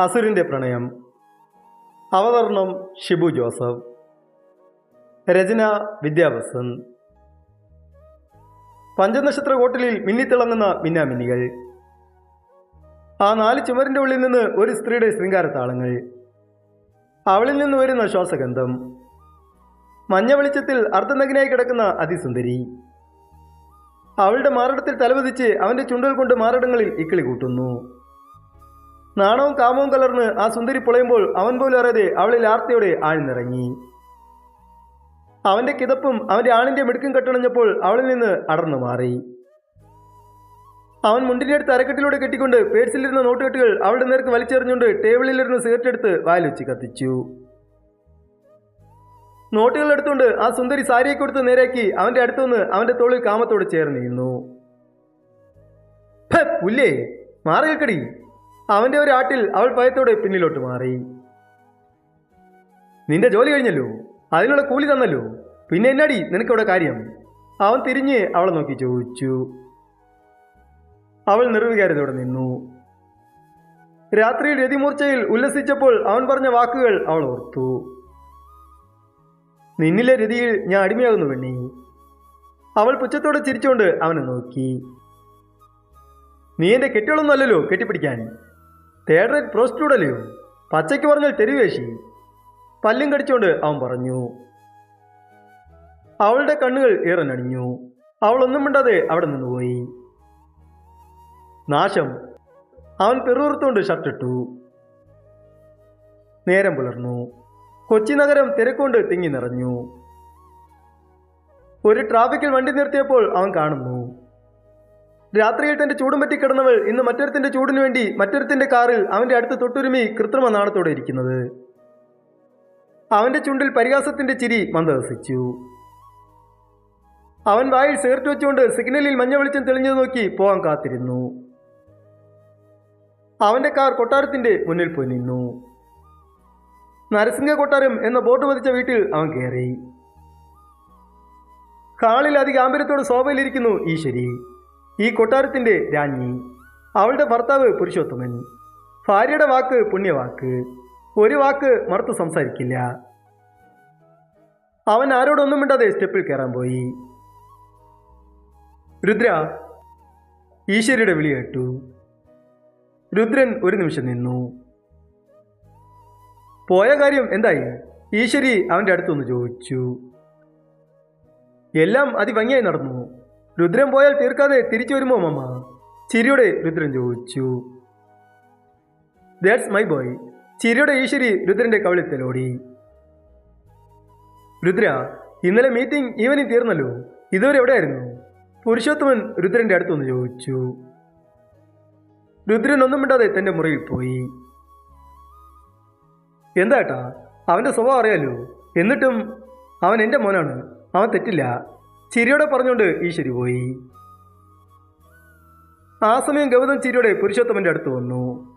അസുരിന്റെ പ്രണയം. അവതരണം ഷിബു ജോസഫ്. രചന വിദ്യാവസൻ പഞ്ചനക്ഷത്ര ഹോട്ടലിൽ മിന്നിത്തിളങ്ങുന്ന മിന്നാമിന്നികൾ. ആ നാല് ചുമരിന്റെ ഉള്ളിൽ നിന്ന് ഒരു സ്ത്രീയുടെ ശൃംഗാരത്താളങ്ങൾ അവളിൽ നിന്ന് വരുന്ന ശ്വാസഗന്ധം. മഞ്ഞ വെളിച്ചത്തിൽ അർദ്ധനഗ്നായി കിടക്കുന്ന അതിസുന്ദരി. അവളുടെ മാറിടത്തിൽ തലവതിച്ച് അവന്റെ ചുണ്ടൽ കൊണ്ട് മാറിടങ്ങളിൽ ഇക്കിളി കൂട്ടുന്നു. നാണവും കാമവും കലർന്ന് ആ സുന്ദരി പൊളയുമ്പോൾ അവൻ പോലും അറിയാതെ അവളിൽ ആർത്തിയോടെ ആഴ്ന്നിറങ്ങി. അവന്റെ കിതപ്പും അവന്റെ ആണിന്റെ മിടുക്കും കെട്ടണഞ്ഞപ്പോൾ അവളിൽ നിന്ന് അടർന്നു മാറി. അവൻ മുണ്ടിന്റെ അടുത്ത് അരക്കെട്ടിലൂടെ കെട്ടിക്കൊണ്ട് പേഴ്സിലിരുന്ന നോട്ടുകെട്ടുകൾ അവളുടെ നേർക്ക് വലിച്ചെറിഞ്ഞുകൊണ്ട് ടേബിളിലിരുന്ന് സിഗരറ്റ് എടുത്ത് വായിൽ വെച്ച് കത്തിച്ചു. നോട്ടുകൾ എടുത്തുകൊണ്ട് ആ സുന്ദരി സാരിയെ കൊടുത്ത് നേരാക്കി അവന്റെ അടുത്തുനിന്ന് അവന്റെ തോളിൽ കാമത്തോട് ചേർന്നിരുന്നു "ഫെ, പുല്ലേ മാറി അവന്റെ ഒരു ആട്ടിൽ അവൾ ഭയത്തോടെ പിന്നിലോട്ട് മാറി. നിന്റെ ജോലി കഴിഞ്ഞല്ലോ. അതിനുള്ള കൂലി തന്നല്ലോ. പിന്നെ എന്നാടി നിനക്കവിടെ കാര്യം? അവൻ തിരിഞ്ഞ് അവളെ നോക്കി ചോദിച്ചു. അവൾ നിർവികാരത്തോടെ നിന്നു. രാത്രിയിൽ രതിമൂർച്ചയിൽ ഉല്ലസിച്ചപ്പോൾ അവൻ പറഞ്ഞ വാക്കുകൾ അവൾ ഓർത്തു. നിന്നിലെ രതിയിൽ ഞാൻ അടിമയാകുന്നു പെണ്ണി. അവൾ പുച്ഛത്തോടെ ചിരിച്ചുകൊണ്ട് അവനെ നോക്കി. നീ എന്റെ കെട്ടികളൊന്നും അല്ലല്ലോ കെട്ടിപ്പിടിക്കാൻ. തേർഡ് റേറ്റ് പ്രോസ്റ്റിറ്റ്യൂട്ട് അല്ലയോ? പച്ചയ്ക്ക് പറഞ്ഞാൽ തെരുവേശി പല്ലും കടിച്ചുകൊണ്ട് അവൻ പറഞ്ഞു അവളുടെ കണ്ണുകൾ ഏറനണിഞ്ഞു അവൾ ഒന്നും മിണ്ടാതെ അവിടെ നിന്ന് പോയി. നാശം. അവൻ പെറുറുത്തുകൊണ്ട് ഷർട്ടിട്ടു നേരം പുലർന്നു. കൊച്ചി നഗരം തിരക്കൊണ്ട് തിങ്ങി നിറഞ്ഞു. ഒരു ട്രാഫിക്കിൽ വണ്ടി നിർത്തിയപ്പോൾ അവൻ കാണുന്നു രാത്രിയിൽ തന്റെ ചൂടും പറ്റി കിടന്നവൾ ഇന്ന് മറ്റൊരുത്തിന്റെ ചൂടിനു വേണ്ടി മറ്റൊരുത്തിന്റെ കാറിൽ അവന്റെ അടുത്ത് തൊട്ടുരുമി കൃത്രിമ നാണത്തോടെ ഇരിക്കുന്നത്. അവന്റെ ചുണ്ടിൽ പരിഹാസത്തിന്റെ ചിരി മന്ദഹസിച്ചു. അവൻ വായിൽ സിഗരറ്റ് വെച്ചുകൊണ്ട് സിഗ്നലിൽ മഞ്ഞ വെളിച്ചം തെളിഞ്ഞു നോക്കി പോകാൻ കാത്തിരുന്നു. അവന്റെ കാർ കൊട്ടാരത്തിന്റെ മുന്നിൽ പോയി നിന്നു. നരസിംഹ കൊട്ടാരം എന്ന ബോർഡ് പതിച്ച വീട്ടിൽ അവൻ കയറി. ഹാളിൽ അധികാമ്പര്യത്തോട് ശോഭയിലിരിക്കുന്നു ഈശ്വരി. ഈ കൊട്ടാരത്തിന്റെ രാജ്ഞി അവളുടെ ഭർത്താവ് പുരുഷോത്തമൻ. ഭാര്യയുടെ വാക്ക് പുണ്യവാക്ക്. ഒരു വാക്ക് മറുത്ത് സംസാരിക്കില്ല. അവൻ ആരോടൊന്നും മിണ്ടാതെ സ്റ്റെപ്പിൽ കയറാൻ പോയി. രുദ്ര ഈശ്വരിയുടെ വിളി കേട്ടു. രുദ്രൻ ഒരു നിമിഷം നിന്നു. പോയ കാര്യം എന്തായി? ഈശ്വരി അവന്റെ അടുത്തൊന്ന് ചോദിച്ചു. എല്ലാം അതിഭംഗിയായി നടന്നു. രുദ്രൻ പോയാൽ തീർക്കാതെ തിരിച്ചു വരുമോ മമ്മ ചിരിയോടെ രുദ്രൻ ചോദിച്ചു. ദാറ്റ്സ് മൈ ബോയ് ചിരിയുടെ ഈശ്വരി രുദ്രന്റെ കവളിത്തലോടി രുദ്ര ഇന്നലെ മീറ്റിംഗ് ഈവനിങ് തീർന്നല്ലോ. ഇതുവരെ എവിടെയായിരുന്നു? പുരുഷോത്തമൻ രുദ്രന്റെ അടുത്തൊന്ന് ചോദിച്ചു. രുദ്രൻ ഒന്നും മിണ്ടാതെ തന്റെ മുറിയിൽ പോയി. എന്താട്ടാ അവന്റെ സ്വഭാവം അറിയാലോ? എന്നിട്ടും അവൻ എന്റെ മോനാണ്. അവൻ തെറ്റില്ല. ചിരിയോടെ പറഞ്ഞുകൊണ്ട് ഈശ്വരി പോയി. ആ സമയം ഗൗതം ചിരിയോടെ പുരുഷോത്തമന്റെ അടുത്ത് വന്നു.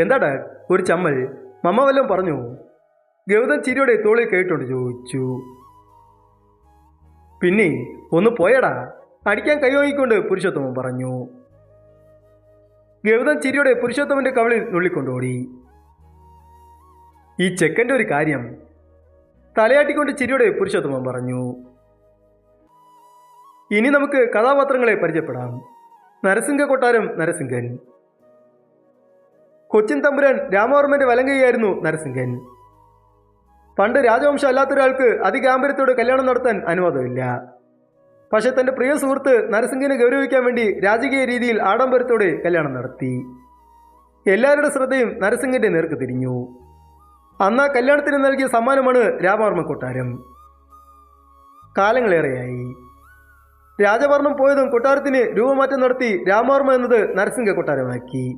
എന്താടാ ഒരു ചമ്മൽ? മമ്മ വല്ലതും പറഞ്ഞു. ഗൗതം ചിരിയോടെ തോളിൽ കേട്ടോണ്ട് ചോദിച്ചു. പിന്നെ ഒന്ന് പോയടാ. അടിക്കാൻ കൈവാങ്ങിക്കൊണ്ട് പുരുഷോത്തമൻ പറഞ്ഞു. ഗൗതം ചിരിയോടെ പുരുഷോത്തമന്റെ കവളിൽ നുള്ളിക്കൊണ്ടോടി. ഈ ചെക്കന്റെ ഒരു കാര്യം തലയാട്ടിക്കൊണ്ട് ചിരിയുടെ പുരുഷോത്തമൻ പറഞ്ഞു ഇനി നമുക്ക് കഥാപാത്രങ്ങളെ പരിചയപ്പെടാം. നരസിംഹ കൊട്ടാരം നരസിംഹൻ. കൊച്ചിൻ തമ്പുരാൻ രാമവർമ്മന്റെ വലങ്കയായിരുന്നു നരസിംഹൻ. പണ്ട് രാജവംശം അല്ലാത്തൊരാൾക്ക് അതിഗാംഭര്യത്തോടെ കല്യാണം നടത്താൻ അനുവാദമില്ല. പക്ഷെ തന്റെ പ്രിയ സുഹൃത്ത് നരസിംഹനെ ഗൗരവിക്കാൻ വേണ്ടി രാജകീയ രീതിയിൽ ആഡംബരത്തോടെ കല്യാണം നടത്തി. എല്ലാവരുടെ ശ്രദ്ധയും നരസിംഹന്റെ നേർക്ക് തിരിഞ്ഞു. അന്ന് ആ കല്യാണത്തിന് നൽകിയ സമ്മാനമാണ് രാമവർമ്മ കൊട്ടാരം. കാലങ്ങളേറെയായി. രാജവർണം പോയതും കൊട്ടാരത്തിന് രൂപമാറ്റം നടത്തി രാമവർമ്മ എന്നത് നരസിംഹ കൊട്ടാരമാക്കി.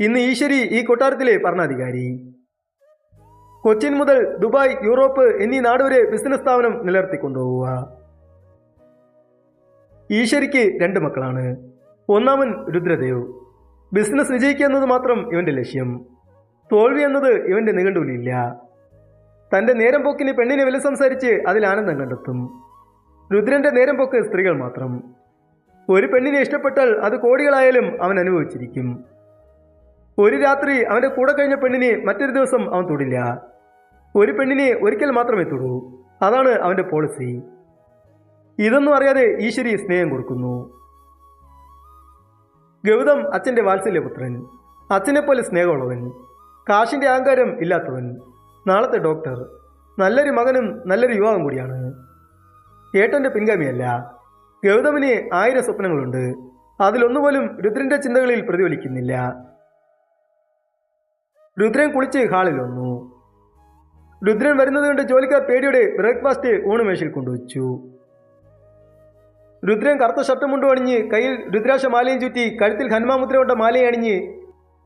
ഇന്ന് ഈശ്വരി ഈ കൊട്ടാരത്തിലെ ഭരണാധികാരി. കൊച്ചിൻ മുതൽ ദുബായ് യൂറോപ്പ് എന്നീ നാടുവരെ ബിസിനസ് സ്ഥാപനം നിലനിർത്തിക്കൊണ്ടുപോവുക. ഈശ്വരിക്ക് രണ്ട് മക്കളാണ്. ഒന്നാമൻ രുദ്രദേവ്. ബിസിനസ് വിജയിക്കുക എന്നത് മാത്രം ഇവന്റെ ലക്ഷ്യം. തോൽവി എന്നത് ഇവന്റെ നിഘണ്ടുവിലില്ല. തന്റെ നേരം പോക്കിന് പെണ്ണിനെ വില സംസാരിച്ച് അതിൽ ആനന്ദം കണ്ടെത്തും. രുദ്രന്റെ നേരം പോക്ക് സ്ത്രീകൾ മാത്രം. ഒരു പെണ്ണിനെ ഇഷ്ടപ്പെട്ടാൽ അത് കോടികളായാലും അവൻ അനുഭവിച്ചിരിക്കും. ഒരു രാത്രി അവന്റെ കൂടെ കഴിഞ്ഞ പെണ്ണിനെ മറ്റൊരു ദിവസം അവൻ തൊടില്ല. ഒരു പെണ്ണിനെ ഒരിക്കൽ മാത്രമേ തൊടൂ. അതാണ് അവന്റെ പോളിസി ഇതൊന്നും അറിയാതെ ഈശ്വരി സ്നേഹം കൊടുക്കുന്നു. ഗൗതം അച്ഛന്റെ വാത്സല്യപുത്രൻ. അച്ഛനെപ്പോലെ സ്നേഹമുള്ളവൻ. കാശിന്റെ അഹങ്കാരം ഇല്ലാത്തവൻ നാളത്തെ ഡോക്ടർ നല്ലൊരു മകനും നല്ലൊരു യുവാവും കൂടിയാണ്. ഏട്ടന്റെ പിൻഗാമിയല്ല. ഗൗതമിന് ആയിരം സ്വപ്നങ്ങളുണ്ട്. അതിലൊന്നുപോലും രുദ്രന്റെ ചിന്തകളിൽ പ്രതിഫലിക്കുന്നില്ല. രുദ്രൻ കുളിച്ച് ഹാളിൽ വന്നു. രുദ്രൻ വരുന്നത് കൊണ്ട് ജോലിക്കാർ പേടിയുടെ ബ്രേക്ക്ഫാസ്റ്റ് ഊണുമേശയിൽ കൊണ്ടുവച്ചു. രുദ്രൻ കറുത്ത ഷർട്ടും മുണ്ടും അണിഞ്ഞ് കയ്യിൽ രുദ്രാക്ഷ മാലയും ചുറ്റി കഴുത്തിൽ ഹനുമാമുദ്ര കൊണ്ട മാലയും അണിഞ്ഞ്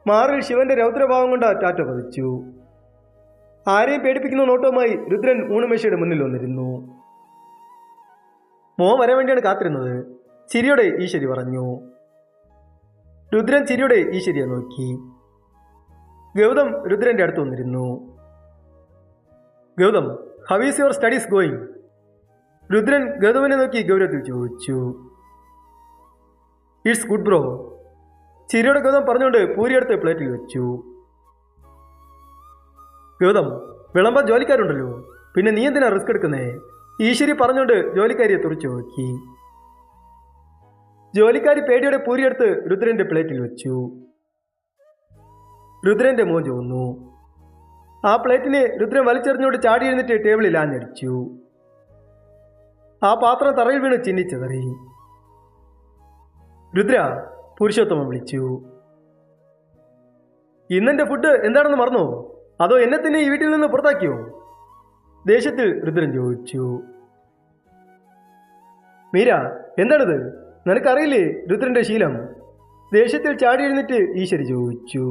മാറിൽ ശിവന്റെ രൗദ്രഭാവം കൊണ്ട് ടാറ്റ പതിച്ചു. ആരെയും പേടിപ്പിക്കുന്ന നോട്ടവുമായി രുദ്രൻ ഊണുമേശയുടെ മുന്നിൽ വന്നിരുന്നു. മോൻ വരാൻ വേണ്ടിയാണ് കാത്തിരുന്നത് ചിരിയോടെ ഈശ്വരി പറഞ്ഞു. രുദ്രൻ ചിരിയോടെ ഈശ്വരിയെ നോക്കി. ഗൗതം രുദ്രന്റെ അടുത്ത് വന്നിരുന്നു. Gautam how is your studies going Rudran ഗൗതമിനെ നോക്കി ഗൗരവത്തിൽ ചോദിച്ചു. ഇറ്റ്സ് ഗുഡ് ബ്രോ ചിരിയോടെ ഗൗതം പറഞ്ഞുകൊണ്ട് പൂരിയെടുത്ത് പ്ലേറ്റിൽ വെച്ചു. ഗൗതം വിളമ്പാൻ ജോലിക്കാരുണ്ടല്ലോ. പിന്നെ നീ എന്തിനാ റിസ്ക് എടുക്കുന്നേ? ഈശ്വരി പറഞ്ഞുകൊണ്ട് ജോലിക്കാരിയെ തുറച്ചു നോക്കി. ജോലിക്കാരി പേടിയോടെ പൂരിയെടുത്ത് രുദ്രന്റെ പ്ലേറ്റിൽ വെച്ചു. രുദ്രന്റെ മോൻ ചോന്നു ആ പ്ലേറ്റിനെ രുദ്രൻ വലിച്ചെറിഞ്ഞുകൊണ്ട് ചാടി എഴുന്നിട്ട് ടേബിളിൽ ആഞ്ഞടിച്ചു. ആ പാത്രം തറയിൽ വീണ് ചിന്നിച്ചതറി രുദ്ര പുരുഷോത്തമൻ വിളിച്ചു. ഇന്നെന്റെ ഫുഡ് എന്താണെന്ന് മറന്നോ? അതോ എന്നെ തന്നെ ഈ വീട്ടിൽ നിന്ന് പുറത്താക്കിയോ? ദേഷ്യത്തിൽ രുദ്രൻ ചോദിച്ചു. മീര എന്താണിത്? നിനക്കറിയില്ലേ രുദ്രന്റെ ശീലം? ദേഷ്യത്തിൽ ചാടി എഴുന്നിട്ട് ഈശ്വരി ചോദിച്ചു.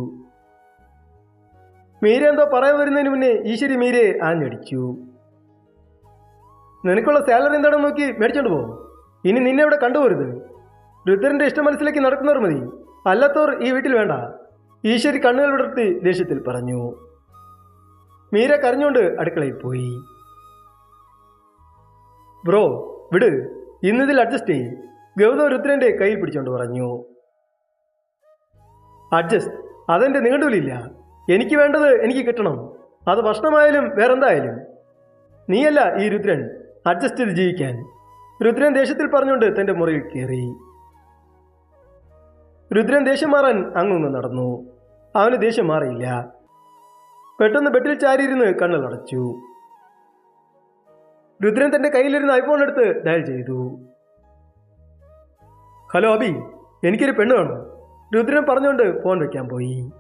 മീര എന്തോ പറയാൻ വരുന്നതിന് മുന്നേ ഈശ്വരി മീരയെ ആഞ്ഞടിച്ചു. നിനക്കുള്ള സാലറി എന്താണെന്ന് നോക്കി മേടിച്ചോണ്ട് പോകും ഇനി നിന്നെ ഇവിടെ കണ്ടുപോരുത്. രുദ്രന്റെ ഇഷ്ടം മനസ്സിലേക്ക് നടക്കുന്നവർ മതി. അല്ലാത്തവർ ഈ വീട്ടിൽ വേണ്ട. ഈശ്വരി കണ്ണുകൾ വിടർത്തി ദേഷ്യത്തിൽ പറഞ്ഞു. മീര കരഞ്ഞുകൊണ്ട് അടുക്കളയിൽ പോയി. ബ്രോ വിട്. ഇന്നിതിൽ അഡ്ജസ്റ്റ് ചെയ്യും. ഗൗതം രുദ്രന്റെ കയ്യിൽ പിടിച്ചുകൊണ്ട് പറഞ്ഞു. അഡ്ജസ്റ്റ് അതെന്റെ നീണ്ടൂലില്ല. എനിക്ക് വേണ്ടത് എനിക്ക് കിട്ടണം. അത് ഭക്ഷണമായാലും വേറെന്തായാലും. നീയല്ല ഈ രുദ്രൻ. അഡ്ജസ്റ്റ് ചെയ്ത് ജീവിക്കാൻ. രുദ്രൻ ദേഷ്യത്തിൽ പറഞ്ഞുകൊണ്ട് തന്റെ മുറിയിൽ കയറി. രുദ്രൻ ദേഷ്യം മാറാൻ അങ്ങൊന്ന് നടന്നു. അവന് ദേഷ്യം മാറിയില്ല. പെട്ടെന്ന് ബെഡിൽ ചാരിയിരുന്ന് കണ്ണുകളടച്ചു രുദ്രൻ തന്റെ കയ്യിലിരുന്ന് ഐഫോൺ എടുത്ത് ഡയൽ ചെയ്തു. ഹലോ അബി എനിക്കൊരു പെണ്ണ് വേണം രുദ്രൻ പറഞ്ഞുകൊണ്ട് ഫോൺ വെക്കാൻ പോയി.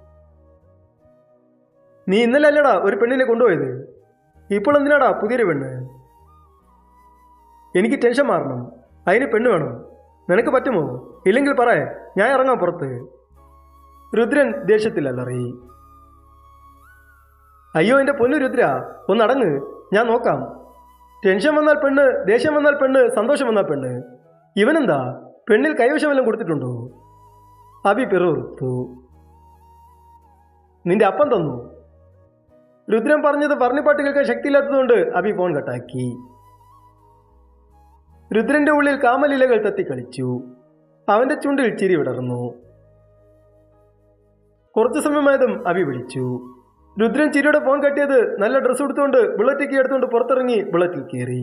നീ ഇന്നലെ അല്ലടാ ഒരു പെണ്ണിനെ കൊണ്ടുപോയത്. ഇപ്പോൾ എന്തിനാടാ പുതിയൊരു പെണ്ണ്? എനിക്ക് ടെൻഷൻ മാറണം. അതിന് പെണ്ണ് വേണം. നിനക്ക് പറ്റുമോ? ഇല്ലെങ്കിൽ പറ ഞാൻ ഇറങ്ങാം പുറത്ത്. രുദ്രൻ ദേഷ്യത്തിൽ അയ്യോ എന്റെ പൊന്നു രുദ്ര ഒന്നടങ്ങ് ഞാൻ നോക്കാം. ടെൻഷൻ വന്നാൽ പെണ്ണ് ദേഷ്യം വന്നാൽ പെണ്ണ് സന്തോഷം വന്നാൽ പെണ്ണ്. ഇവനെന്താ? പെണ്ണിൽ കൈവശം എല്ലാം കൊടുത്തിട്ടുണ്ടോ? അബി പിറുത്തു നിന്റെ അപ്പം തന്നു. രുദ്രൻ പറഞ്ഞത് പറഞ്ഞിപ്പാട്ട് കേൾക്കാൻ ശക്തിയില്ലാത്തതുകൊണ്ട് അബി ഫോൺ കട്ടാക്കി. രുദ്രന്റെ ഉള്ളിൽ കാമലീലകൾ തത്തിക്കളിച്ചു. അവന്റെ ചുണ്ടിൽ ചിരി വിടർന്നു. കുറച്ചു സമയമായതും അബി വിളിച്ചു. രുദ്രൻ ചിരിയുടെ ഫോൺ കട്ടിയത് നല്ല ഡ്രസ്സ് എടുത്തുകൊണ്ട് ബുള്ളറ്റ് എടുത്തുകൊണ്ട് പുറത്തിറങ്ങി ബുള്ളറ്റിൽ കയറി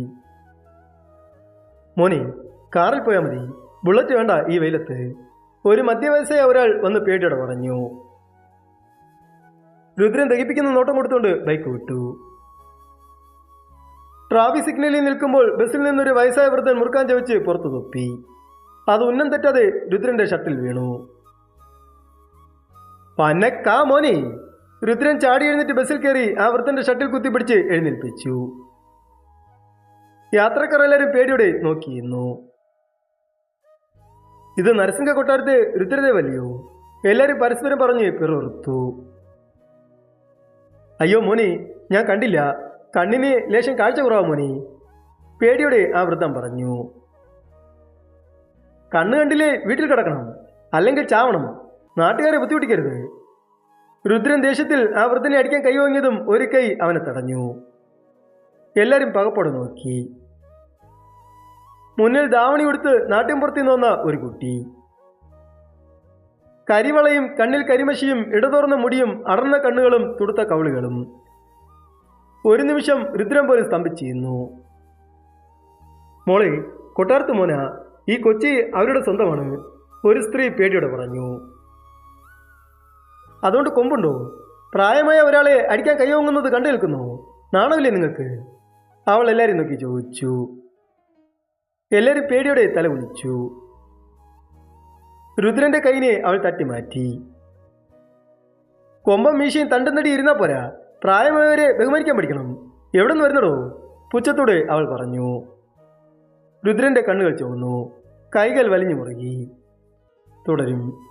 മോനി കാറിൽ പോയാൽ മതി. ബുള്ളറ്റ് വേണ്ട ഈ വെയിലത്ത്. ഒരു മധ്യവയസ്സായ ഒരാൾ വന്ന് പേടിയോടെ പറഞ്ഞു. രുദ്രൻ ദഹിപ്പിക്കുന്ന നോട്ടം കൊടുത്തുകൊണ്ട് ബൈക്ക് വിട്ടു. ട്രാഫിക് സിഗ്നലിൽ നിൽക്കുമ്പോൾ ബസ്സിൽ നിന്നൊരു വയസ്സായ വൃദ്ധൻ മുറുക്കാൻ ചവച്ച് പുറത്തു തൊപ്പി. അത് ഉന്നം തെറ്റാതെ. രുദ്രന്റെ ഷട്ടിൽ വീണു. പനക്കാ മോനെ. രുദ്രൻ ചാടി എഴുന്നേറ്റ് ബസ്സിൽ കയറി ആ വൃദ്ധന്റെ ഷട്ടിൽ കുത്തിപ്പിടിച്ച് എഴുന്നേൽപ്പിച്ചു. യാത്രക്കാർ എല്ലാവരും പേടിയോടെ നോക്കിയിരുന്നു ഇത് നരസിംഹ കൊട്ടാരത്തെ രുദ്രദേവല്ലയോ എല്ലാവരും പരസ്പരം പറഞ്ഞ് പിറുത്തു അയ്യോ മോനെ ഞാൻ കണ്ടില്ല. കണ്ണിന് ലേശം കാഴ്ച കുറവാ മോനെ. പേടിയോടെ ആ വൃദ്ധം പറഞ്ഞു. കണ്ണ് കണ്ടില്ലേ വീട്ടിൽ കിടക്കണം? അല്ലെങ്കിൽ ചാവണം നാട്ടുകാരെ ബുദ്ധിമുട്ടിക്കരുത്. രുദ്രൻ ദേഷ്യത്തിൽ ആ വൃദ്ധനെ അടിക്കാൻ കൈവാങ്ങിയതും ഒരു കൈ അവനെ തടഞ്ഞു. എല്ലാവരും പകപ്പോടെ നോക്കി. മുന്നിൽ ദാവണി കൊടുത്ത് നാട്യം പുറത്തു വന്ന ഒരു കുട്ടി. കരിവളയും കണ്ണിൽ കരിമശിയും ഇടതുറന്ന മുടിയും അടർന്ന കണ്ണുകളും തുടുത്ത കവിളുകളും. ഒരു നിമിഷം രുദ്രം പോലും സ്തംഭിച്ചിരുന്നു. മോളെ കൊട്ടാരത്ത് മോന. ഈ കൊച്ചി അവരുടെ സ്വന്തമാണ്. ഒരു സ്ത്രീ പേടിയോടെ പറഞ്ഞു. അതുകൊണ്ട് കൊമ്പുണ്ടോ? പ്രായമായ ഒരാളെ അടിക്കാൻ കൈയോങ്ങുന്നത് കണ്ടു നിൽക്കുന്നു? നാണമില്ലേ നിങ്ങൾക്ക്? അവൾ എല്ലാവരും നോക്കി ചോദിച്ചു. എല്ലാവരും പേടിയോടെ തല കുളിച്ചു രുദ്രന്റെ കൈനെ അവൾ തട്ടിമാറ്റി. കൊമ്പം മീശയും തണ്ടും തടി ഇരുന്നാ പോരാ. പ്രായമായവരെ ബഹുമാനിക്കാൻ പഠിക്കണം. എവിടെ നിന്ന് വരുന്നടോ? പുച്ഛത്തോടെ അവൾ പറഞ്ഞു. രുദ്രന്റെ കണ്ണുകൾ ചുവന്നു. കൈകൾ വലിഞ്ഞു മുറുകി. തുടരും.